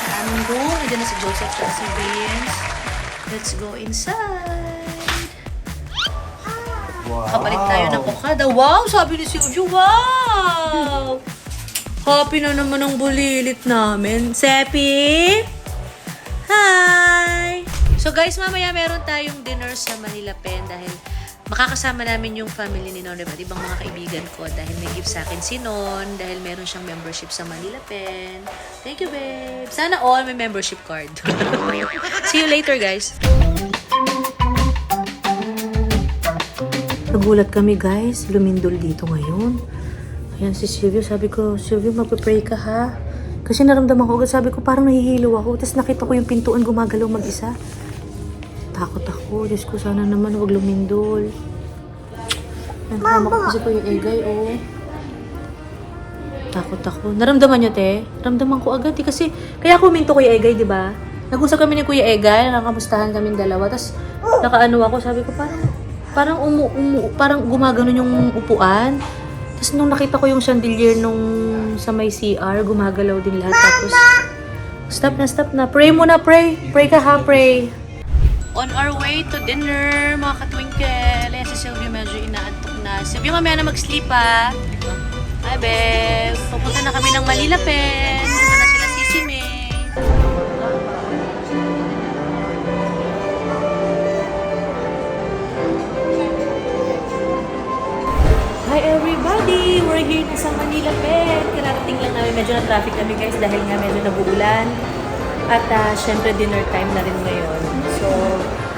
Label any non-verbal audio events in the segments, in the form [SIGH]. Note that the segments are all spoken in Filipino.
aming room. Nandiyan na si Joseph at si Vince. Let's go inside. Wow. Kapalit tayo ng kokada. Wow! Sabi ni Silvio, wow! Happy na naman ang bulilit namin. Sepi! Hi! So guys, mamaya meron tayong dinner sa Manila Pen dahil makakasama namin yung family ni Non, diba? Ibang mga kaibigan ko dahil gift sa akin si Non dahil meron siyang membership sa Manila Pen. Thank you, babe. Sana all may membership card. [LAUGHS] See you later, guys. Nagulat kami guys, lumindol dito ngayon. Ayan si Silvio, sabi ko, Silvio magpe-pray ka ha. Kasi naramdaman ko sabi ko parang nahihilo ako. Tapos nakita ko yung pintuan gumagalaw mag-isa. Takot ako, Diyos ko sana naman wag lumindol. Mama ko kasi Kuya Egay, oh. Takot ako. Naramdaman niyo, te? Naramdaman ko agad, eh. Kasi, kaya ako huminto Kuya Egay, di ba? Nag-usap kami ni Kuya Egay, nakamustahan kaming dalawa. Tapos, nakaano ako, sabi ko, parang, parang umu, umu, parang gumagano yung upuan. Tapos nung nakita ko yung chandelier nung sa may CR, gumagalaw din lahat. Tapos, stop na, stop na. Pray muna, pray. Pray ka ha, pray. On our way to dinner, mga katwinkle. Ayan si Sylvia medyo inaantok na. Sylvia, mamaya na mag-sleep ha. Hi, babe. Pupunta na kami ng Manila Pen. Sila Sisi May. Hi everybody! We're here sa Manila Pen. Kararating lang namin. Medyo na traffic kami guys dahil nga medyo nabuulan. At ah, syempre dinner time na rin ngayon. So,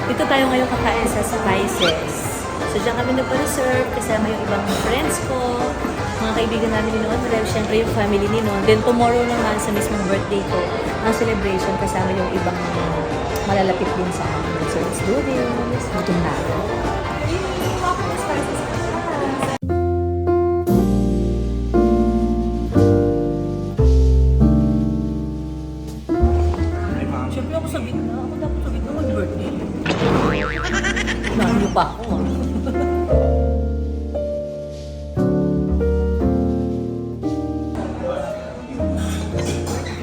dito tayo ngayon kakain sa Spices. So, diyan kami nagpa-reserve kasama yung ibang friends ko, mga kaibigan namin ni Noon, dahil syempre yung family ni Noon. Then tomorrow naman sa mismong birthday ko, ang celebration kasama yung ibang malalapit din sa amin. So, let's do this. Gutom na ako. Pa ako.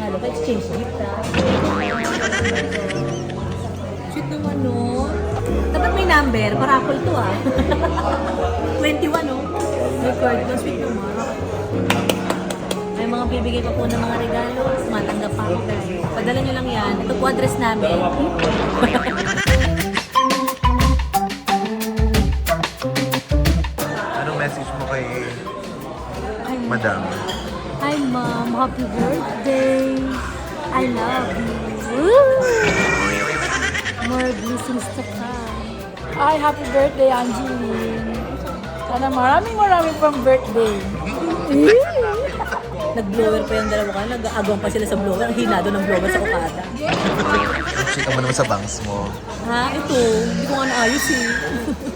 Halo ka, exchange gift ah. Sweet naman no. Dapat may number. Parapol to ah. 21 no. May card ko. Sweet naman. May mga bibigay ko po ng mga regalo. Matanggap pa ako. guys. Padala nyo lang yan. Ito po address namin. [LAUGHS] Madam? Hi, Mom. Happy birthday. I love you. Woo! More blessings to come. Ay, happy birthday, Angeline. Sana maraming maraming pang birthday. [LAUGHS] Nag-blower pa yung dalawa ka. Nag-agawang pa sila sa blower. Ang hinado ng blower sa ukada. Chika mo naman sa bangs mo. Ha? Ito. Hindi ko nga naayos eh.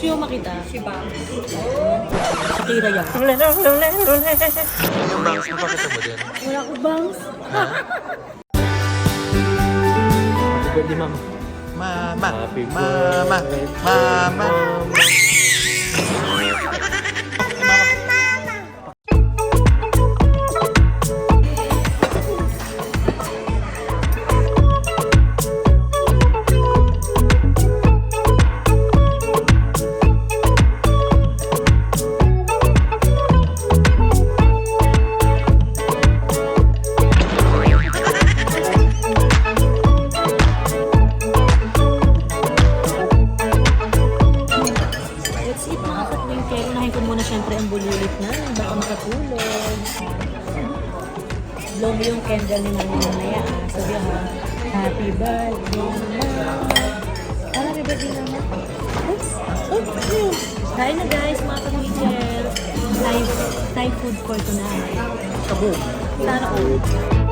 Siyo makita? Si Bang. Shakira yan. Yung bangs mo, pakita mo din. Wala ko bangs. Mama, mama, mama. Let's Kain na guys, mga katwingke. Thai, Thai food for tonight. Kabu. Sana all.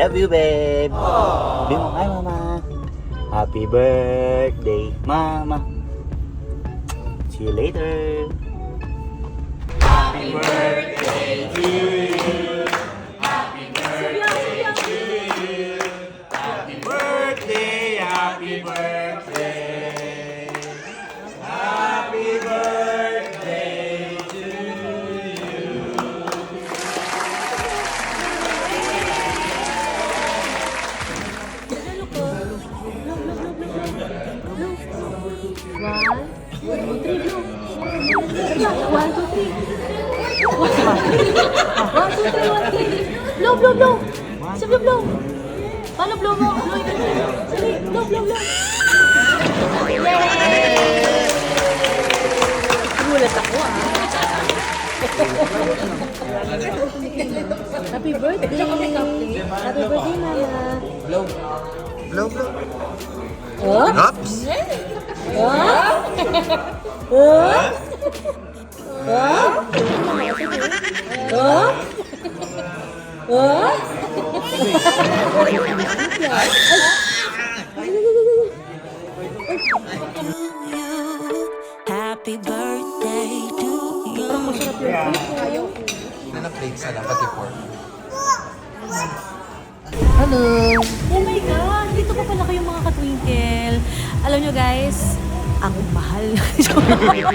Love you, babe! Mo, hi, mama! Happy birthday, mama! See you later! Happy birthday to you! Happy birthday to you! Happy birthday, happy birthday! Happy birthday! Happy birthday, Mama! Blow, blow. Oh? Oops! Happy mahal.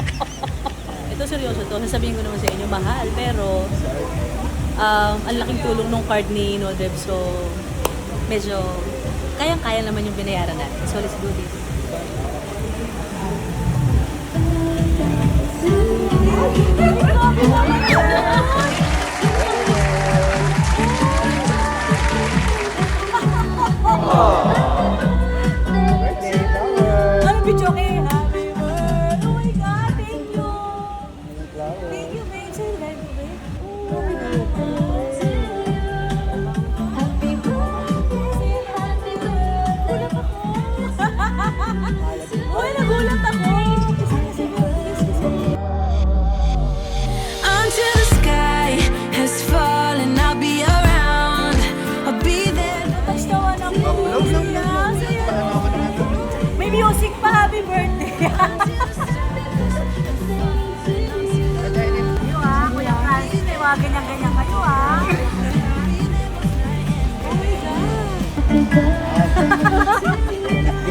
[LAUGHS] Ito seryoso to. Sasabihin ko naman sa inyo, mahal. Pero, um, ang laking tulong nung card ni Nodeb. So, medyo, kayang-kaya naman yung binayaran natin. So, let's do this. Ano [LAUGHS]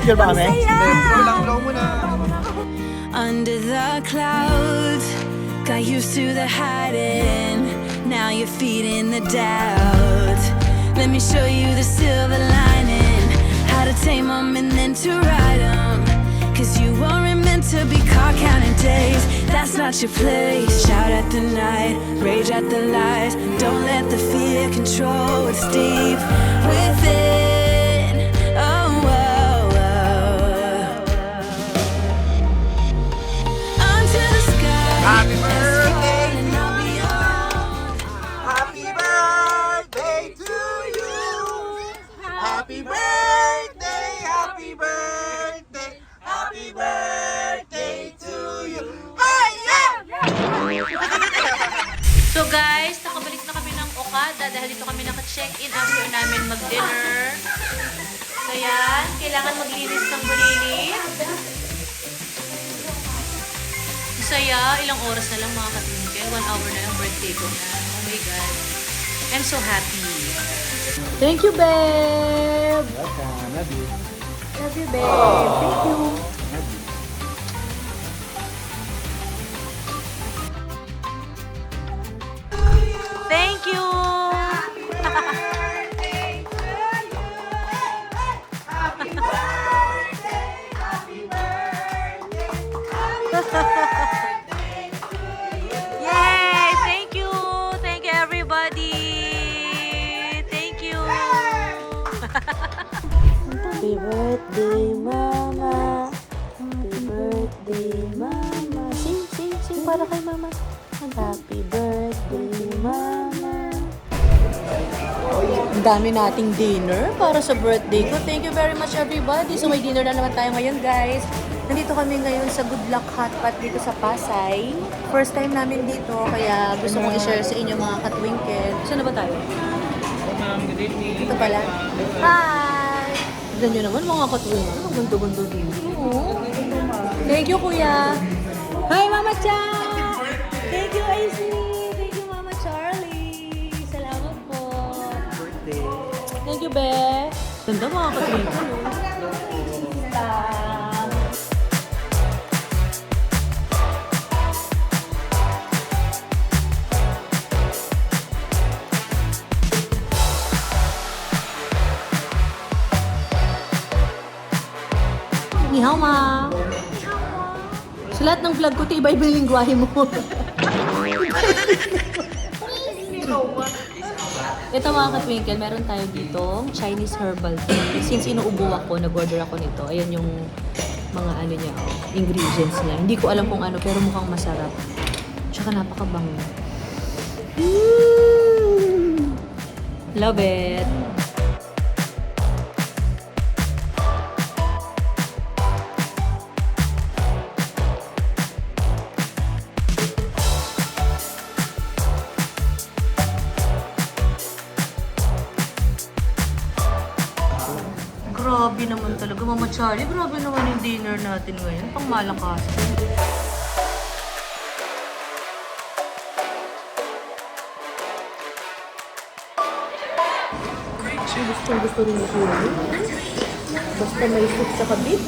Picture ba kami? Blow lang, blow mo. Under the clouds, got used to the hiding. Now you're feeding the doubt. Let me show you the silver lining. How to tame them and then to ride 'em. Cause you weren't meant to be caught counting days. That's not your place. Shout at the night, rage at the light. Don't let the fear control what's deep within. Okada dahil dito kami naka-check-in after namin mag-dinner. So yan, kailangan maglinis ng bulilit. Masaya, ilang oras na lang mga katwinkel. One hour na lang birthday ko na. Oh my God. I'm so happy. Thank you, babe! Welcome, love you. Love you, babe. Thank you. Dami nating dinner para sa birthday ko. Thank you very much, everybody. So, may dinner na naman tayo ngayon, guys. Nandito kami ngayon sa Good Luck Hot Pot dito sa Pasay. First time namin dito, kaya gusto kong i-share sa inyo mga katwinkle. Saan na ba tayo? Dito pala. Hi! Tignan nyo naman mga katwinkle. Ang gundo-gundo dito. Thank you, kuya. Hi, Mama Cha! Thank you, Aisley. Thank you, Be. Ganda mga oh. Ni hao ma. Sa lahat ng vlog ko, iba-iba yung lingwahe mo. [LAUGHS] Ito mga katwinkle, meron tayo dito Chinese herbal tea. Since inuubo ako, nag-order ako nito. Ayan yung mga ano niya, ingredients niya. Hindi ko alam kung ano, pero mukhang masarap. Tsaka napakabango. Mm! Love it! Charlie. Grabe naman yung dinner natin ngayon. Pang malakas. Gusto gusto rin Kuya. Basta may soup sa kabit.